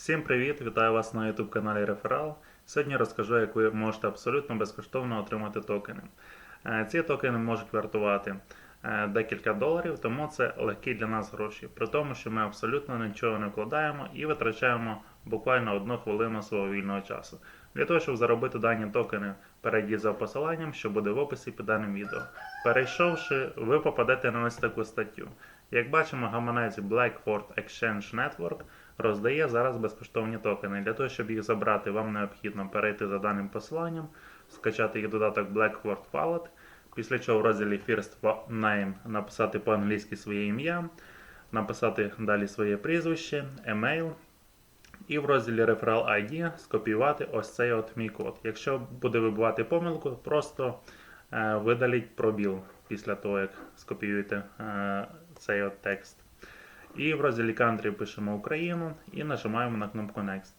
Всім привіт! Вітаю вас на YouTube каналі Реферал. Сьогодні розкажу, як ви можете абсолютно безкоштовно отримати токени. Ці токени можуть вартувати е, декілька доларів, тому це легкі для нас гроші. При тому, що ми абсолютно нічого не вкладаємо і витрачаємо буквально одну хвилину свого вільного часу. Для того, щоб заробити дані токени, перейдіть за посиланням, що буде в описі під даним відео. Перейшовши, ви попадете на ось таку статтю. Як бачимо, гаманець Blackford Exchange Network роздає зараз безкоштовні токени. Для того, щоб їх забрати, вам необхідно перейти за даним посиланням, скачати їх додаток Blackford Wallet, після чого в розділі First Name написати по-англійськи своє ім'я, написати далі своє прізвище, емейл. І в розділі Referral ID скопіювати ось цей от мій код. Якщо буде вибивати помилку, просто е, видаліть пробіл після того, як скопіюєте е, цей от текст. І в розділі Country пишемо Україну і нажимаємо на кнопку Next.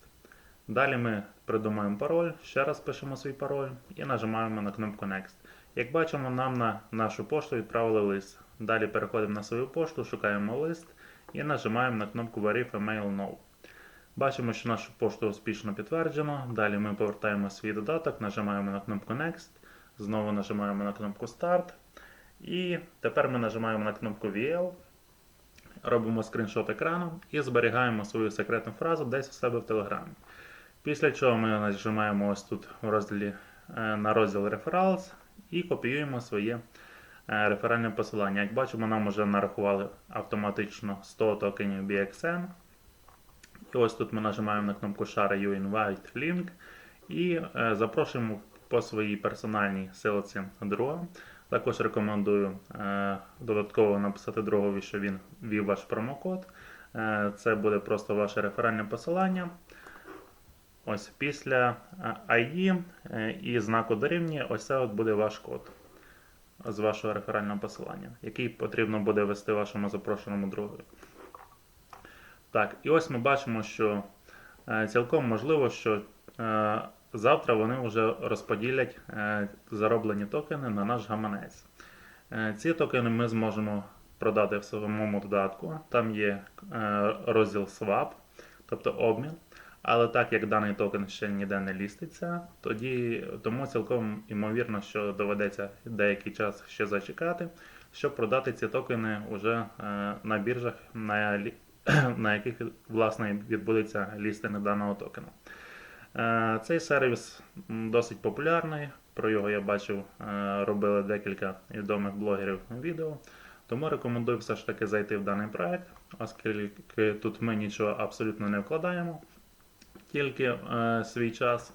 Далі ми придумаємо пароль, ще раз пишемо свій пароль і нажимаємо на кнопку Next. Як бачимо, нам на нашу пошту відправили лист. Далі переходимо на свою пошту, шукаємо лист і нажимаємо на кнопку Verify Mail No. Бачимо, що нашу пошту успішно підтверджено. Далі ми повертаємо свій додаток, нажимаємо на кнопку Next, знову нажимаємо на кнопку Start. І тепер ми нажимаємо на кнопку VL, робимо скріншот екрану і зберігаємо свою секретну фразу десь у себе в Телеграмі. Після чого ми нажимаємо ось тут в розділі, е, на розділ Referrals і копіюємо своє е, реферальне посилання. Як бачимо, нам вже нарахували автоматично 100 токенів BXN. І ось тут ми нажимаємо на кнопку Share You Invite Link і е, запрошуємо по своїй персональній силці друга. Також рекомендую е, додатково написати другові, що він ввів ваш промокод. Е, це буде просто ваше реферальне посилання. Ось після е, ID і знаку дорівнює, ось це от буде ваш код з вашого реферального посилання, який потрібно буде ввести вашому запрошеному другові. Так, і ось ми бачимо, що цілком можливо, що завтра вони вже розподілять е, зароблені токени на наш гаманець. Е, ці токени ми зможемо продати в самому додатку. Там є е, розділ Swap, тобто обмін. Але так як даний токен ще ніде не ліститься, тоді тому цілком ймовірно, що доведеться деякий час ще зачекати, щоб продати ці токени вже на біржах, на, на яких власне відбудеться лістинг даного токена. Е, Цей сервіс досить популярний. Про його я бачив, е, робили декілька відомих блогерів відео. Тому рекомендую все ж таки зайти в даний проект, оскільки тут ми нічого абсолютно не вкладаємо, тільки е, свій час.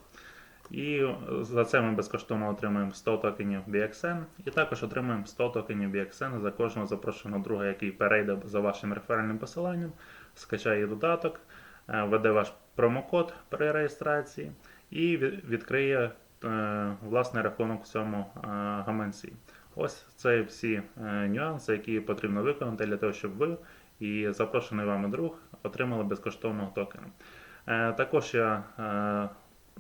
І за це ми безкоштовно отримуємо 100 токенів BXN і також отримуємо 100 токенів BXN за кожного запрошеного друга, який перейде за вашим реферальним посиланням, скачає додаток, введе ваш промокод при реєстрації і відкриє е, власний рахунок в цьому е, гаманці. Ось це всі е, нюанси, які потрібно виконати для того, щоб ви і запрошений вами друг отримали безкоштовного токена. Е, Також я е,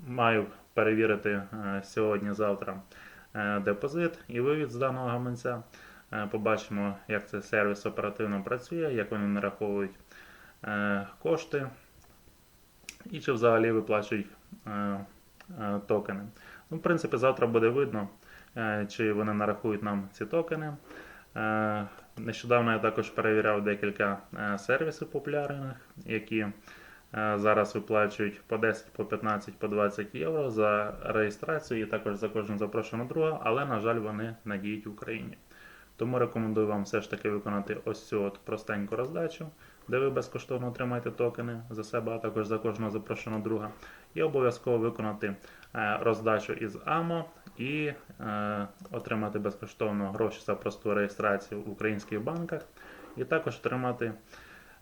маю перевірити е, сьогодні-завтра е, депозит і вивід з даного гаманця. Е, Побачимо, як цей сервіс оперативно працює, як вони нараховують е, кошти і чи взагалі виплачують е, е, токени. Ну, в принципі, завтра буде видно, е, чи вони нарахують нам ці токени. Нещодавно я також перевіряв декілька сервісів популярних, які зараз виплачують по 10, по 15, по 20 євро за реєстрацію і також за кожного запрошеного друга, але, на жаль, вони не діють в Україні. Тому рекомендую вам все ж таки виконати ось цю от простеньку роздачу, де ви безкоштовно отримаєте токени за себе, а також за кожного запрошеного друга. І обов'язково виконати е, роздачу із АМО і е, отримати безкоштовно гроші за просту реєстрацію в українських банках, і також отримати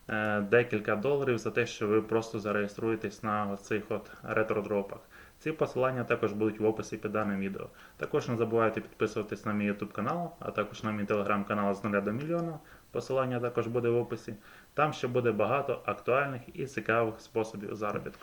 е, декілька доларів за те, що ви просто зареєструєтесь на цих от ретродропах. Ці посилання також будуть в описі під даним відео. Також не забувайте підписуватись на мій YouTube канал, а також на мій телеграм-канал з 0 до мільйона. Посилання також буде в описі. Там ще буде багато актуальних і цікавих способів заробітку.